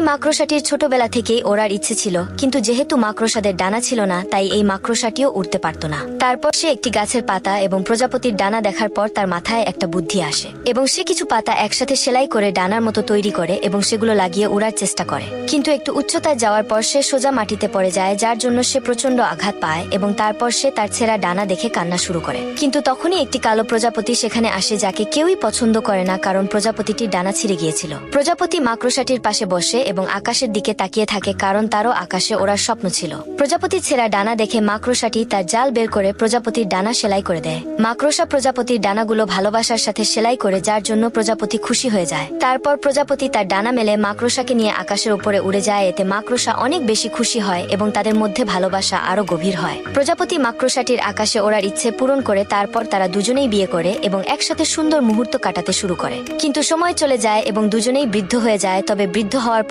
এই মাকড়সাটির ছোটবেলা থেকেই ওড়ার ইচ্ছে ছিল, কিন্তু যেহেতু মাকড়সাদের ডানা ছিল না, তাই এই মাকড়সাটিও উড়তে পারত না। তারপর সে একটি গাছের পাতা এবং প্রজাপতির ডানা দেখার পর তার মাথায় একটা বুদ্ধি আসে এবং সে কিছু পাতা একসাথে সেলাই করে ডানার মতো তৈরি করে এবং সেগুলো লাগিয়ে উড়ার চেষ্টা করে। কিন্তু একটু উচ্চতায় যাওয়ার পর সে সোজা মাটিতে পড়ে যায়, যার জন্য সে প্রচণ্ড আঘাত পায় এবং তারপর সে তার ছেঁড়া ডানা দেখে কান্না শুরু করে। কিন্তু তখনই একটি কালো প্রজাপতি সেখানে আসে যাকে কেউই পছন্দ করে না, কারণ প্রজাপতিটির ডানা ছিঁড়ে গিয়েছিল। প্রজাপতি মাকড়সাটির পাশে বসে এবং আকাশের দিকে তাকিয়ে থাকে কারণ তারও আকাশে ওড়ার স্বপ্ন ছিল। প্রজাপতির ছেঁড়া ডানা দেখে মাকড়সাটি তার জাল বের করে প্রজাপতির ডানা সেলাই করে দেয়। মাকড়সা প্রজাপতির ডানাগুলো ভালোবাসার সাথে সেলাই করে যার জন্য প্রজাপতি খুশি হয়ে যায়। তারপর প্রজাপতি তার ডানা মেলে মাকড়সাকে নিয়ে আকাশের উপরে উড়ে যায়, এতে মাকড়সা অনেক বেশি খুশি হয় এবং তাদের মধ্যে ভালোবাসা আরও গভীর হয়। প্রজাপতি মাকড়সাটির আকাশে ওড়ার ইচ্ছে পূরণ করে তারপর তারা দুজনেই বিয়ে করে এবং একসাথে সুন্দর মুহূর্ত কাটাতে শুরু করে। কিন্তু সময় চলে যায় এবং দুজনেই বৃদ্ধ হয়ে যায়, তবে বৃদ্ধ হওয়ার